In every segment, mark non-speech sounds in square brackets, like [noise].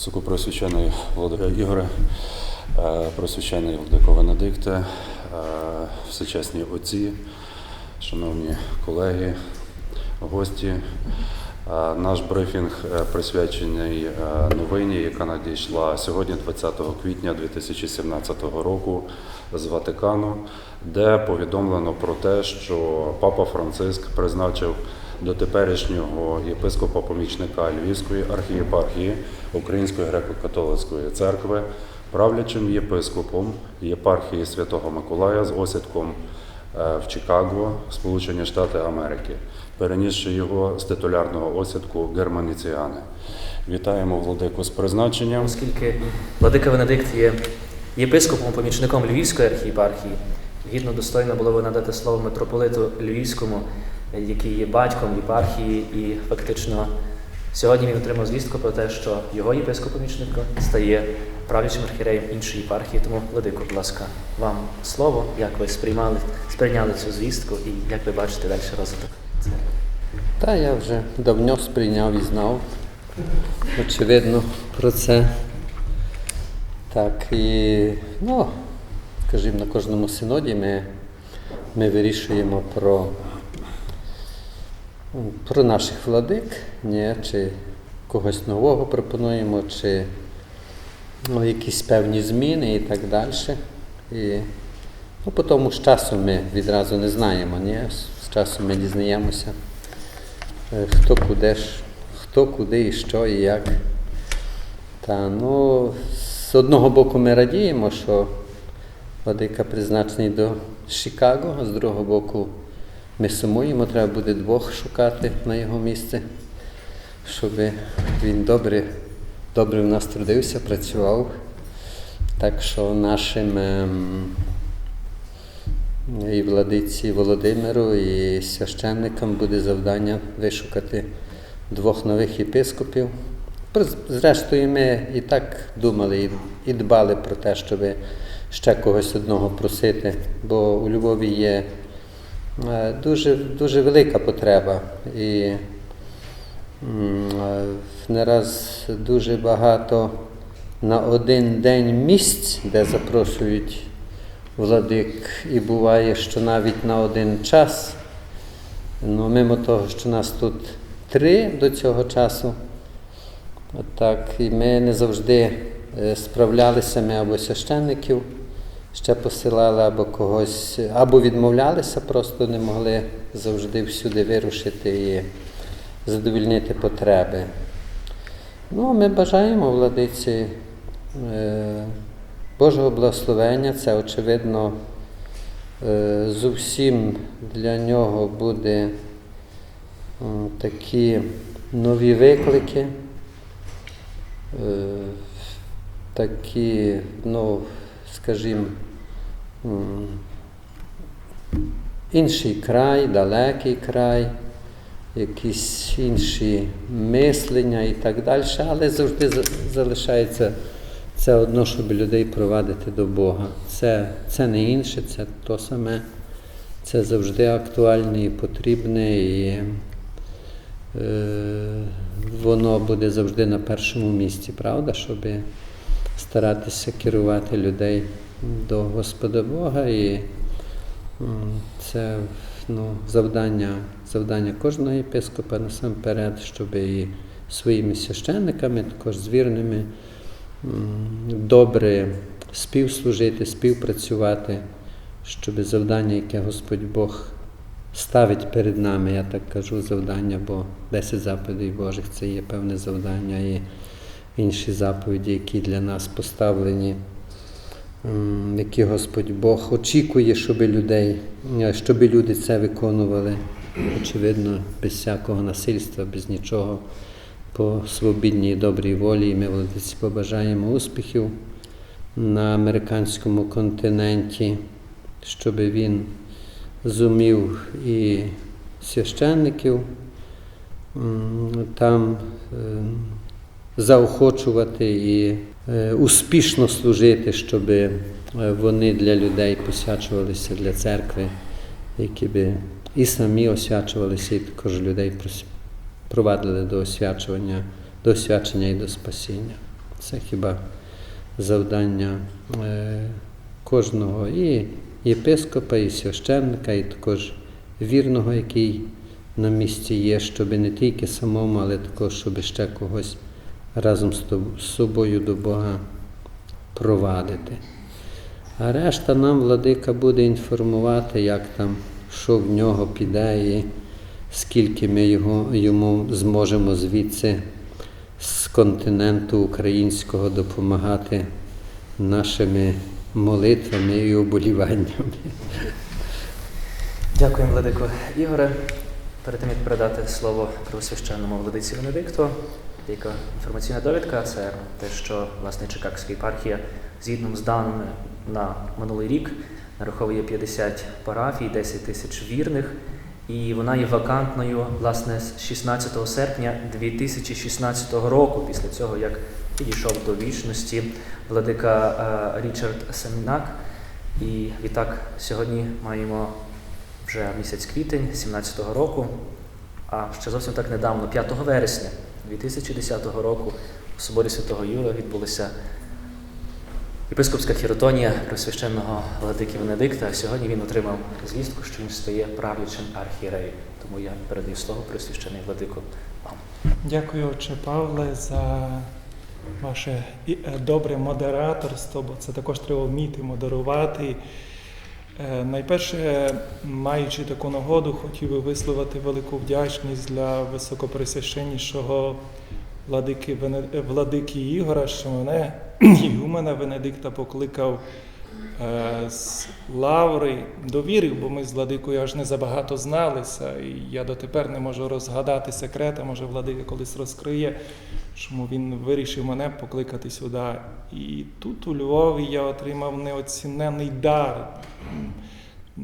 Високопросвящений Володимир Ігоре, е, просвящений Владико Венедикте, е, всечесні отці, шановні колеги, гості. Е, Наш брифінг присвячений новині, яка надійшла сьогодні, 20 квітня 2017 року з Ватикану, де повідомлено про те, що Папа Франциск призначив до теперішнього єпископа-помічника Львівської архієпархії Української греко-католицької церкви, правлячим єпископом єпархії Святого Миколая з осідком е, в Чикаго, Сполучені Штати Америки, перенісши його з титулярного осідку Германіціани. Вітаємо владику з призначенням. Оскільки Владика Венедикт є єпископом, помічником Львівської архієпархії, гідно достойно було би надати слово митрополиту Львівському, який є батьком єпархії, і фактично сьогодні він отримав звістку про те, що його єпископ-помічником стає правлячим архієреєм іншої єпархії. Тому, Владико, будь ласка, вам слово, як ви сприймали, сприйняли цю звістку і як ви бачите далі розвиток церкви. Та я вже давно сприйняв і знав, очевидно, про це. Так, і, ну, скажімо, на кожному синоді ми, ми вирішуємо про, про наших владик, ні, чи когось нового пропонуємо, чи ну, якісь певні зміни і так далі. І, ну, по тому з часом ми відразу не знаємо, ні? з часом ми дізнаємося. Е, хто куди, хто куди і що і як. Та, ну, з одного боку ми радіємо, що Владика призначений до Чикаго, а з другого боку ми сумуємо, треба буде двох шукати на його місце, щоб він добре, добре в нас трудився, працював. Так що нашим ем, і владиці Володимиру, і священникам буде завдання вишукати двох нових єпископів. Зрештою, ми і так думали і, дбали про те, щоб ще когось одного просити, бо у Львові є дуже, дуже велика потреба. І е, не раз дуже багато на один день місць, де запрошують владик, і буває, що навіть на один час. Ну, мимо того, що нас тут три до цього часу, так, і ми не завжди е, справлялися, ми або священників ще посилали, або когось, або відмовлялися, просто не могли завжди всюди вирушити і задовільнити потреби. Ну, ми бажаємо владиці е, Божого благословення. Це, очевидно, е, зовсім для нього буде такі нові виклики, е, такі, ну, скажімо, інший край, далекий край, якісь інші мислення і так далі, але завжди залишається це одно, щоб людей провадити до Бога. Це, це не інше, це то саме. Це завжди актуальне і потрібне, і е, воно буде завжди на першому місці, правда, щоб старатися керувати людей до Господа Бога. І це ну, завдання, завдання кожного єпископа насамперед, щоб і своїми священниками, також з вірними, добре співслужити, співпрацювати, щоб завдання, яке Господь Бог ставить перед нами, я так кажу, завдання, бо 10 заповідей Божих це є певне завдання і інші заповіді, які для нас поставлені, які Господь Бог очікує, щоб людей, е, щоб люди це виконували, очевидно, без всякого насильства, без нічого, по свобідній і добрій волі. І ми владиці побажаємо успіхів на американському континенті, щоб він зумів і священників там е, заохочувати і е, успішно служити, щоб е, вони для людей посвячувалися для церкви, які би і самі освячувалися, і також людей провадили до освячування, до освячення і до спасіння. Це хіба завдання е, кожного і єпископа, і священника, і також вірного, який на місці є, щоб не тільки самому, але також, щоб ще когось разом з собою до Бога провадити. А решта нам владика буде інформувати, як там, що в нього піде, і скільки ми його, йому зможемо звідси з континенту українського допомагати нашими молитвами і оболіваннями. Дякуємо, Владико Ігоре. Перед тим, як передати слово Преосвященному Владиці Венедикту, деяка інформаційна довідка це те, що власне Чикагська єпархія згідно з даними на минулий рік нараховує 50 парафій, 10 тисяч вірних, і вона є вакантною власне з 16 серпня 2016 року, після цього як підійшов до вічності владика е, Річард Семінак. І відтак сьогодні маємо вже місяць квітень 17-го року, а ще зовсім так недавно, 5 вересня 2010 року, в соборі Святого Юра відбулася єпископська хіротонія пресвященного владики Венедикта. Сьогодні він отримав звістку, що він стає правлячим архієреєм. Тому я передаю слово пресвящений владику вам. Дякую, отче Павле, за ваше е, добре модераторство, бо це також треба вміти модерувати. Е, Найперше, маючи таку нагоду, хотів би висловити велику вдячність для високопресвященнішого владики, Вене- е, владики Ігора, що мене [clears throat] і мене Венедикта покликав з лаври довірив, бо ми з владикою аж не забагато зналися, і я дотепер не можу розгадати секрета, може владика колись розкриє, чому він вирішив мене покликати сюди. І тут у Львові я отримав неоцінений дар е,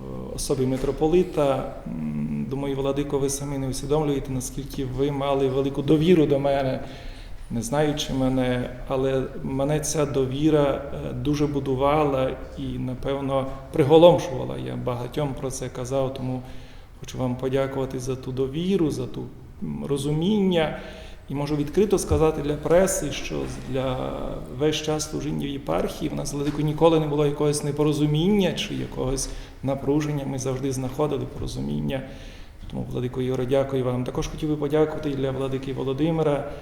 в особі митрополита. Думаю, владико, ви самі не усвідомлюєте, наскільки ви мали велику довіру до мене не знаючи мене, але мене ця довіра е, дуже будувала і, напевно, приголомшувала. Я багатьом про це казав, тому хочу вам подякувати за ту довіру, за ту розуміння. І можу відкрито сказати для преси, що для весь час служіння в єпархії в нас велико ніколи не було якогось непорозуміння чи якогось напруження. Ми завжди знаходили порозуміння. Тому, Владико Юра, дякую вам. Також хотів би подякувати для владики Володимира.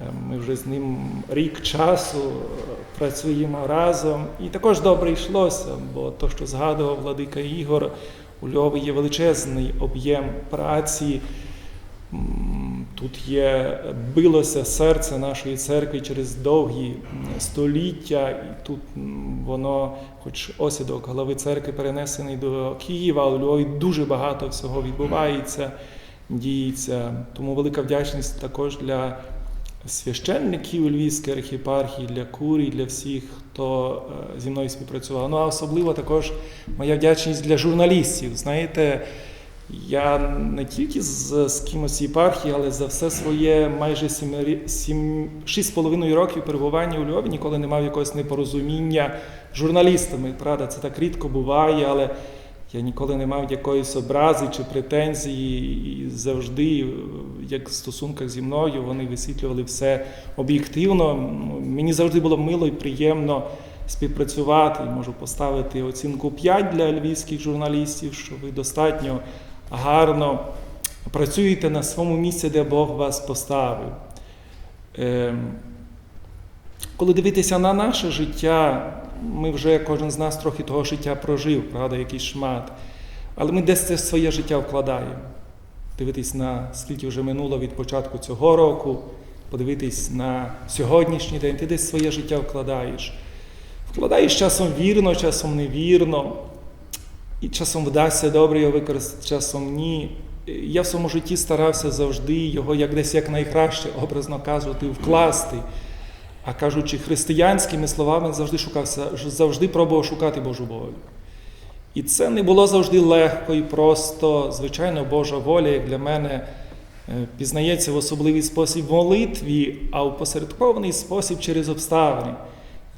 Е, Ми вже з ним рік часу е, працюємо разом. І також добре йшлося, бо то, що згадував владика Ігор, у Львові є величезний об'єм праці. Тут є билося серце нашої церкви через довгі століття, і тут воно, хоч осідок голови церкви перенесений до Києва, у Львові дуже багато всього відбувається, діється. Тому велика вдячність також для священників Львівської архіпархії, для курій, для всіх, хто е, зі мною співпрацював. Ну а особливо також моя вдячність для журналістів. Знаєте, я не тільки з, з кимось єпархії, але за все своє майже сім, сім, шість з половиною років перебування у Львові ніколи не мав якогось непорозуміння з журналістами. Правда, це так рідко буває, але я ніколи не мав якоїсь образи чи претензії, і завжди, як в стосунках зі мною, вони висвітлювали все об'єктивно. Мені завжди було мило і приємно співпрацювати. Можу поставити оцінку 5 для львівських журналістів, що ви достатньо гарно працюєте на своєму місці, де Бог вас поставив. Ем, Коли дивитися на наше життя, ми вже кожен з нас трохи того життя прожив, правда, якийсь шмат. Але ми десь це своє життя вкладаємо. Дивитись на скільки вже минуло від початку цього року, подивитись на сьогоднішній день, ти десь своє життя вкладаєш. Вкладаєш часом вірно, часом невірно. І часом вдасться добре його використати, часом ні. Я в своєму житті старався завжди його як десь як найкраще, образно кажучи, вкласти. А кажучи християнськими словами, завжди шукався, завжди пробував шукати Божу волю. І це не було завжди легко і просто. Звичайно, Божа воля, як для мене, е, пізнається в особливий спосіб молитві, а в посередкований спосіб через обставини.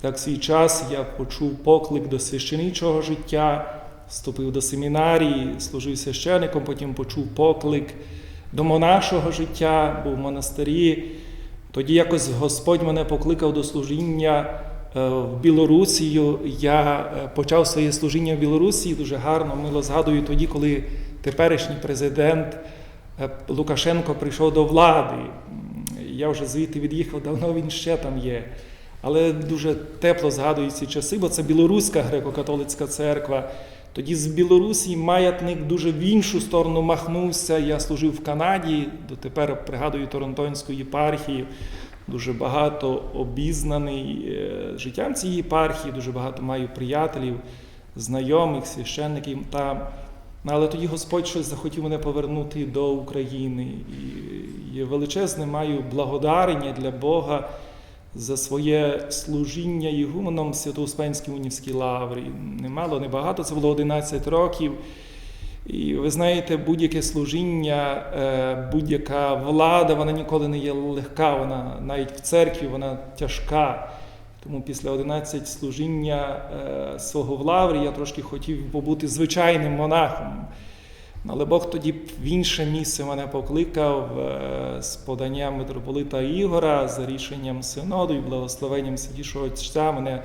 Так, свій час я почув поклик до священичого життя, вступив до семінарії, служив священником, потім почув поклик до монашого життя, був в монастирі. Тоді якось Господь мене покликав до служіння е, в Білорусію. Я е, почав своє служіння в Білорусі дуже гарно, мило згадую тоді, коли теперішній президент е, Лукашенко прийшов до влади. Я вже звідти від'їхав, давно він ще там є. Але дуже тепло згадую ці часи, бо це білоруська греко-католицька церква. Тоді з Білорусі маятник дуже в іншу сторону махнувся. Я служив в Канаді, дотепер пригадую Торонтонську єпархію. Дуже багато обізнаний е, життям цієї єпархії, дуже багато маю приятелів, знайомих, священників там. Але тоді Господь щось захотів мене повернути до України. І величезне маю благодарення для Бога за своє служіння ігуменом Свято-Успенській унівській лаврі. Немало, небагато, це було 11 років. І ви знаєте, будь-яке служіння, е, будь-яка влада, вона ніколи не є легка, вона навіть в церкві вона тяжка. Тому після 11 служіння е, свого в лаврі я трошки хотів побути звичайним монахом. Але Бог тоді в інше місце мене покликав е, з поданням митрополита Ігора, за рішенням синоду і благословенням святішого Отця мене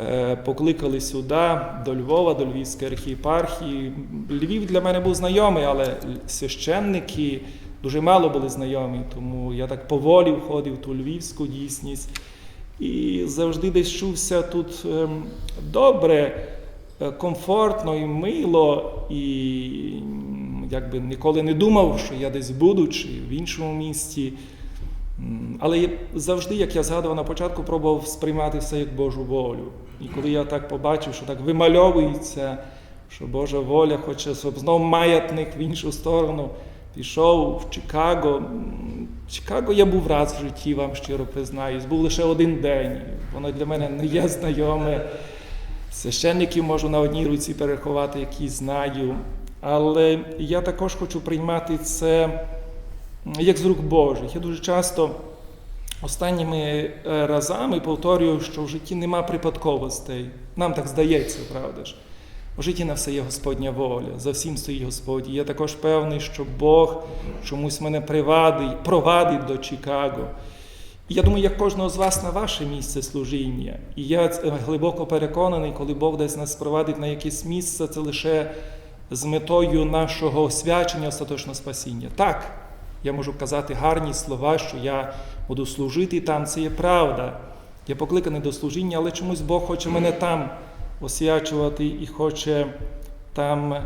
е, покликали сюди, до Львова, до Львівської архієпархії. Львів для мене був знайомий, але священники дуже мало були знайомі, тому я так поволі входив в ту львівську дійсність. І завжди десь чувся тут ем, добре, комфортно і мило, і якби ніколи не думав, що я десь буду чи в іншому місті. Але завжди, як я згадував на початку, пробував сприймати все як Божу волю. І коли я так побачив, що так вимальовується, що Божа воля хоче, знов маятник в іншу сторону пішов в Чикаго. В Чикаго я був раз в житті, вам щиро признаюсь. Був лише один день. Воно для мене не є знайоме. Священників можу на одній руці переховати, які знаю. Але я також хочу приймати це як з рук Божих. Я дуже часто останніми е, разами повторюю, що в житті нема припадковостей. Нам так здається, правда ж. У житті на все є Господня воля, за всім стоїть Господь. Я також певний, що Бог чомусь мене привадить, провадить до Чикаго. Я думаю, як кожного з вас на ваше місце служіння. І я е, глибоко переконаний, коли Бог десь нас провадить на якесь місце, це лише з метою нашого освячення, остаточного спасіння. Так, я можу казати гарні слова, що я буду служити там, це є правда. Я покликаний до служіння, але чомусь Бог хоче мене там освячувати і хоче там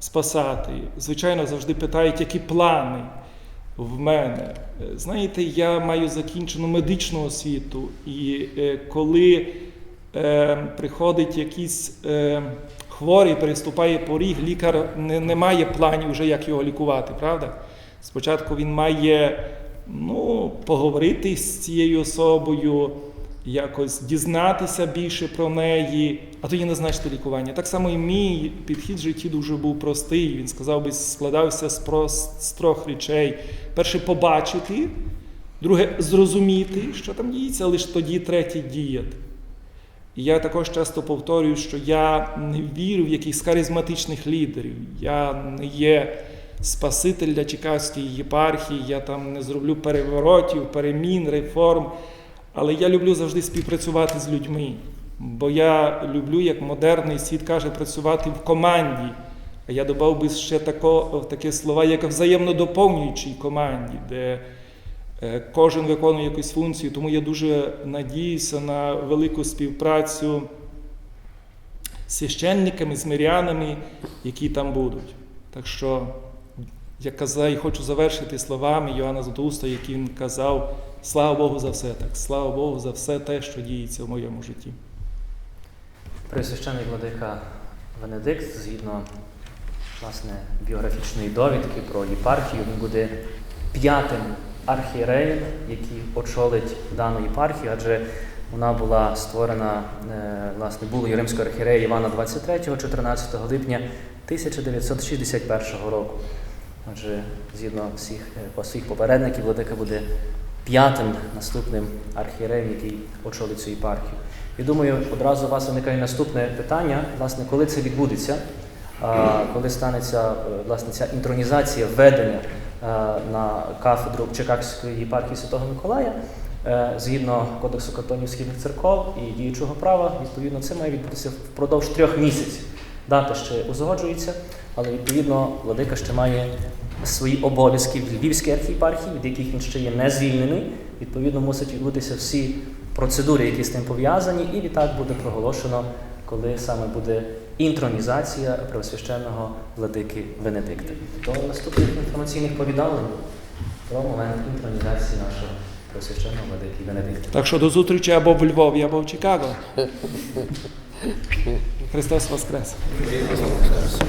спасати. Звичайно, завжди питають, які плани в мене. Е, Знаєте, я маю закінчену медичну освіту, і е, коли е, приходить якийсь хворий, переступає поріг, лікар не, не має планів вже, як його лікувати, правда? Спочатку він має ну, поговорити з цією особою, якось дізнатися більше про неї, а тоді назначити лікування. Так само і мій підхід в житті дуже був простий. Він сказав би, складався з, прос- з трьох речей. Перше побачити, друге зрозуміти, що там діється, лише тоді третє діяти. І я також часто повторюю, що я не вірю в якихось харизматичних лідерів. Я не є Спаситель для Чикагської єпархії, я там не зроблю переворотів, перемін, реформ. Але я люблю завжди співпрацювати з людьми. Бо я люблю, як модерний світ каже, працювати в команді. А я додав би ще тако, таке слова, як взаємно доповнюючій команді, де е, кожен виконує якусь функцію. Тому я дуже надіюся на велику співпрацю з священниками, з мирянами, які там будуть. Так що я казав і хочу завершити словами Йоанна Златоуста, які він казав: слава Богу за все так, слава Богу за все те, що діється в моєму житті. Пресвящений владика Венедикт, згідно власне, біографічної довідки про єпархію, він буде п'ятим архієреєм, який очолить дану єпархію, адже вона була створена, е, власне, було Єримською архієрея Івана 23, 14 липня 1961 року. Отже, згідно всіх, е, своїх попередників, владика буде п'ятим наступним архієреєм, який очолить цю єпархію. І думаю, одразу у вас виникає наступне питання, власне, коли це відбудеться, коли станеться е, власне ця інтронізація введення на кафедру Чикагської єпархії Святого Миколая. Е, Згідно Кодексу кантонів східних церков і діючого права, відповідно, це має відбутися впродовж трьох місяців. Дата ще узгоджується, але відповідно владика ще має свої обов'язки в Львівській архієпархії, від яких він ще є не звільнений. Відповідно, мусять відбутися всі процедури, які з тим пов'язані, і відтак буде проголошено, коли саме буде інтронізація Преосвященного владики Венедикта. До наступних інформаційних повідомлень про момент інтронізації нашого Преосвященного владики Венедикта. Так що до зустрічі або в Львові, або в Чикаго. [laughs] Христос Воскрес! Христос Воскрес.